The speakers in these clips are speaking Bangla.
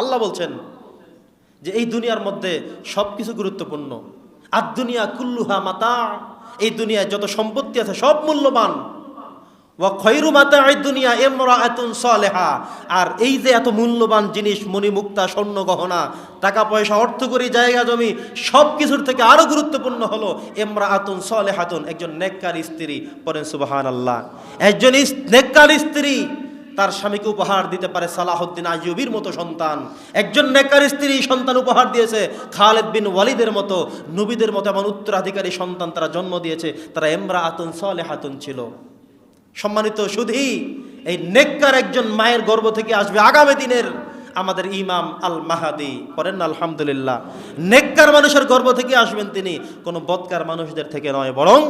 আল্লাহ বলছেন যে এই দুনিয়ার মধ্যে সব কিছু গুরুত্বপূর্ণ। আর দুনিয়া কুল্লুহা মাতা, এই দুনিয়ায় যত সম্পত্তি আছে সব মূল্যবান। ওয়া খৈরু মাতা এই দুনিয়া এমরা এতুন সলেহা। আর এই যে এত মূল্যবান জিনিস, মণিমুক্তা, স্বর্ণ গহনা, টাকা পয়সা অর্থ করি জায়গা, জমি সব কিছুর থেকে আরও গুরুত্বপূর্ণ হলো এমরা আতুন সলেহাতুন, একজন নেককার স্ত্রী পরেন সুবাহান আল্লাহ একজন নেককার স্ত্রী তার স্বামীকে উপহার দিতে পারে সালাহউদ্দিন আইয়ুবির মতো সন্তান। একজন নেকার স্ত্রী সন্তান উপহার দিয়েছে। খালেদ বিন ওয়ালিদের মতো, নবীদের মতো এমন উত্তরাধিকারী সন্তান তারা জন্ম দিয়েছে। তারা এমরা আতুন সলে হাতুন ছিল। সম্মানিত শুধুই এই নেককার একজন মায়ের গর্ব থেকে আসবে আগামী দিনের। আমাদের ইমাম আল মাহাদি করেন না, আলহামদুলিল্লাহ। নেককার মানুষের গর্ভ থেকে আসবেন তিনি, কোনো বদকার মানুষদের থেকে নয়, বরং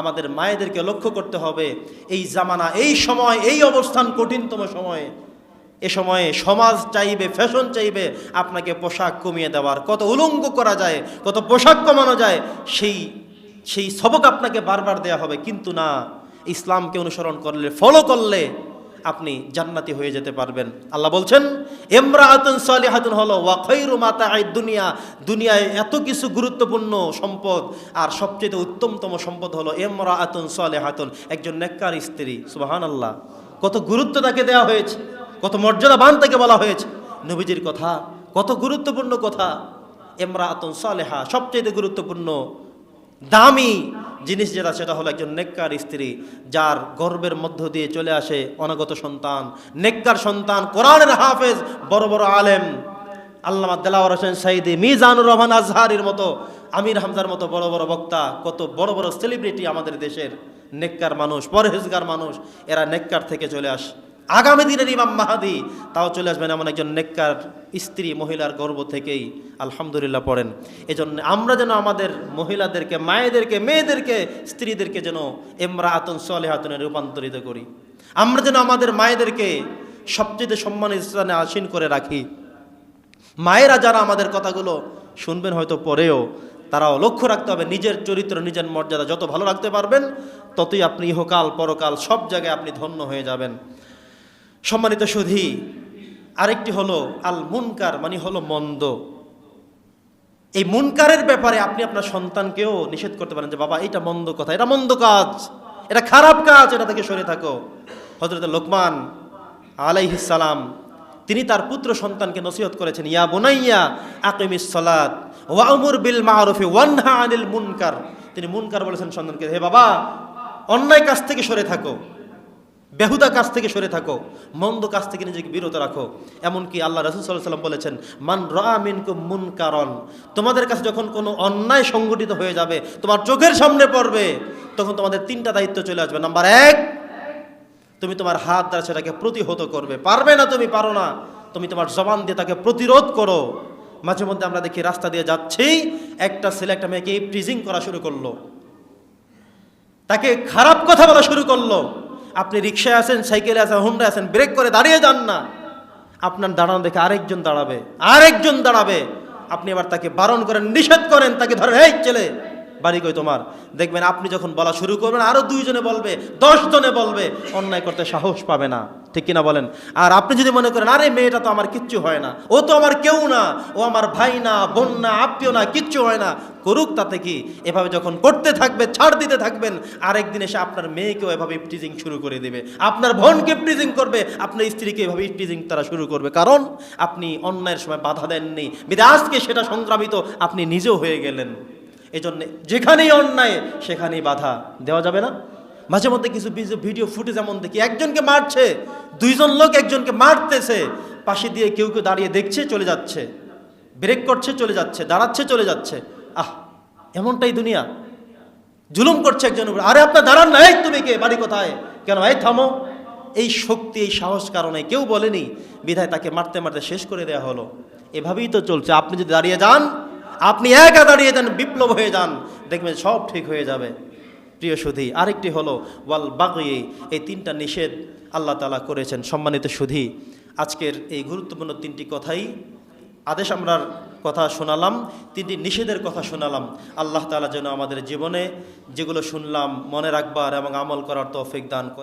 আমাদের মায়েদেরকে লক্ষ্য করতে হবে, এই জামানা, এই সময়, এই অবস্থান, কঠিনতম সময়ে, এ সময়ে সমাজ চাইবে, ফ্যাশন চাইবে, আপনাকে পোশাক কমিয়ে দেওয়ার, কত উলঙ্গ করা যায়, কত পোশাক কমানো যায়, সেই সেই সবক আপনাকে বারবার দেয়া হবে, কিন্তু না, ইসলামকে অনুসরণ করলে ফলো করলে আপনি জান্নাতি হয়ে যেতে পারবেন। আল্লাহ বলছেন এমরা এমরাআতুন সালিহাতুন হলো ওয়া খৈরু মাতা দুনিয়া। দুনিয়ায় এত কিছু গুরুত্বপূর্ণ সম্পদ, আর সবচেয়ে উত্তমতম সম্পদ হলো এমরাআতুন সালিহাতুন, একজন নেককার স্ত্রী। সুবাহান আল্লাহ কত গুরুত্ব তাকে দেওয়া হয়েছে, কত মর্যাদাবান তাকে বলা হয়েছে। নবীজির কথা, কত গুরুত্বপূর্ণ কথা। এমরাআতুন সালেহা সবচেয়ে গুরুত্বপূর্ণ, দামি জিনিস যেটা, সেটা হলো একজন নেককার স্ত্রী, যার গর্বের মধ্য দিয়ে চলে আসে অনাগত সন্তান। নেককার সন্তান, কোরআনের হাফেজ, বড় বড় আলেম। আল্লামা দেলাওয়ার হোসেন সাইদি, মিজানুর রহমান আজহারির মতো, আমির হামজার মতো বড় বড় বক্তা, কত বড় বড় সেলিব্রিটি আমাদের দেশের নেককার মানুষ, পরহেজগার মানুষ, এরা নেককার থেকে চলে আসে। আগামী দিনের ইমাম মাহাদি, তাও চলে আসবেন এমন একজন নেককার স্ত্রী, মহিলার গর্ব থেকেই আলহামদুলিল্লাহ পড়েন। এজন্য আমরা যেন আমাদের মহিলাদেরকে, মায়েদেরকে, মেয়েদেরকে, স্ত্রীদেরকে যেন এমরা আতন সোয়ালে হাতনে রূপান্তরিত করি। আমরা যেন আমাদের মায়েদেরকে সবচেয়ে সম্মানের স্থানে আসীন করে রাখি। মায়েরা যারা আমাদের কথাগুলো শুনবেন হয়তো পরেও, তারাও লক্ষ্য রাখতে হবে নিজের চরিত্র, নিজের মর্যাদা যত ভালো রাখতে পারবেন, ততই আপনি ইহকাল, পরকাল সব জায়গায় আপনি ধন্য হয়ে যাবেন। সম্মানিত সুধী, আরেকটি হলো আল মুনকার মানে হলো মন্দ। এই মুনকারের ব্যাপারে আপনি আপনার সন্তানকেও নিষেধ করতে পারেন যে, বাবা এটা মন্দ কথা, এটা মন্দ কাজ, এটা খারাপ কাজ, এটা থেকে সরে থাকো। হজরত লোকমান আলাইহিসালাম তিনি তার পুত্র সন্তানকে নসিহত করেছেন, ইয়া বুনাইয়া, আকিমিস সালাত ওয়ামুর বিল মারুফি ওয়ানহা আনিল মুনকার। তিনি মুনকার বলেছেন সন্তানকে, হে বাবা, অন্যায় কাজ থেকে সরে থাকো। বেহুদা কাজ থেকে সরে থাকো, মন্দ কাজ থেকে নিজেকে বিরত রাখো। এমনকি আল্লাহ রসুল সাল্লাহ সাল্লাম বলেছেন, মান রামিনকু মুন কারণ তোমাদের কাছে যখন কোনো অন্যায় সংগঠিত হয়ে যাবে, তোমার চোখের সামনে পড়বে, তখন তোমাদের তিনটা দায়িত্ব চলে আসবে। নাম্বার এক, তুমি তোমার হাত দ্বারা সেটাকে প্রতিহত করবে। পারবে না তুমি, পারো না। তুমি তোমার জবান দিয়ে তাকে প্রতিরোধ করো। মাঝে মধ্যে আমরা দেখি রাস্তা দিয়ে যাচ্ছেই একটা ছেলে, একটা মেয়েকে প্রিজিং করা শুরু করল। তাকে খারাপ কথা বলা শুরু করল। আপনি রিক্সায় আছেন, সাইকেলে আছেন হুন্ডা আছেন, ব্রেক করে দাঁড়িয়ে যান না। আপনার দাঁড়ানো দেখে আরেকজন দাঁড়াবে আরেকজন দাঁড়াবে। আপনি এবার তাকে বারণ করেন, নিষেধ করেন, তাকে ধরেন এই ছেলে বাড়ি কই তোমার? দেখবেন আপনি যখন বলা শুরু করবেন, আরও দুইজনে বলবে দশ জনে বলবে, অন্যায় করতে সাহস পাবে না। ঠিক কিনা বলেন? আর আপনি যদি মনে করেন, আরে, মেয়েটা তো আমার কিচ্ছু হয় না, ও তো আমার কেউ না, ও আমার ভাই না, বোন না, আত্মীয় না, কিচ্ছু হয় না। করুক তাতে কি? এভাবে যখন করতে থাকবে, ছাড় দিতে থাকবেন, আরেকদিন এসে আপনার মেয়েকেও এভাবে ইপটিজিং শুরু করে দেবে। আপনার বোনকে ইপটিজিং করবে, আপনার স্ত্রীকে এভাবে ইপটিজিং তারা শুরু করবে। কারণ আপনি অন্যায়ের সময় বাধা দেননি। আজকে সেটা সংক্রামিত আপনি নিজেও হয়ে গেলেন। এই জন্যে যেখানেই অন্যায়, সেখানেই বাধা দেওয়া যাবে না। মাঝে মধ্যে কিছু ভিডিও- ফুটেজ এমন দেখি, একজনকে মারছে, দুইজন লোক একজনকে মারতেছে, পাশে দিয়ে কেউ কেউ দাঁড়িয়ে দেখছে, চলে যাচ্ছে ব্রেক করছে, চলে যাচ্ছে, দাঁড়াচ্ছে, চলে যাচ্ছে। আহ, এমনটাই দুনিয়া। জুলুম করছে একজনের উপর। আরে আপনার দাঁড়ান না, এই তুমি কে, বাড়ি কোথায়? কেন, এই থামো। এই শক্তি, এই সাহস কারণে কেউ বলেনি, বিধায় তাকে মারতে মারতে শেষ করে দেওয়া হলো। এভাবেই তো চলছে। আপনি যদি দাঁড়িয়ে যান আপনি একা দাঁড়িয়ে যান, বিপ্লব হয়ে যান, দেখবেন সব ঠিক হয়ে যাবে। প্রিয় সুধী, আরেকটি হলো, ওয়াল বাগি এই তিনটা নিষেধ আল্লাহ তালা করেছেন, সম্মানিত সুধী। আজকের এই গুরুত্বপূর্ণ তিনটি কথাই আদেশ আমরার কথা শোনালাম, তিনটি নিষেধের কথা শোনালাম। আল্লাহ তালা যেন আমাদের জীবনে যেগুলো শুনলাম, মনে রাখবার এবং আমল করার তৌফিক দান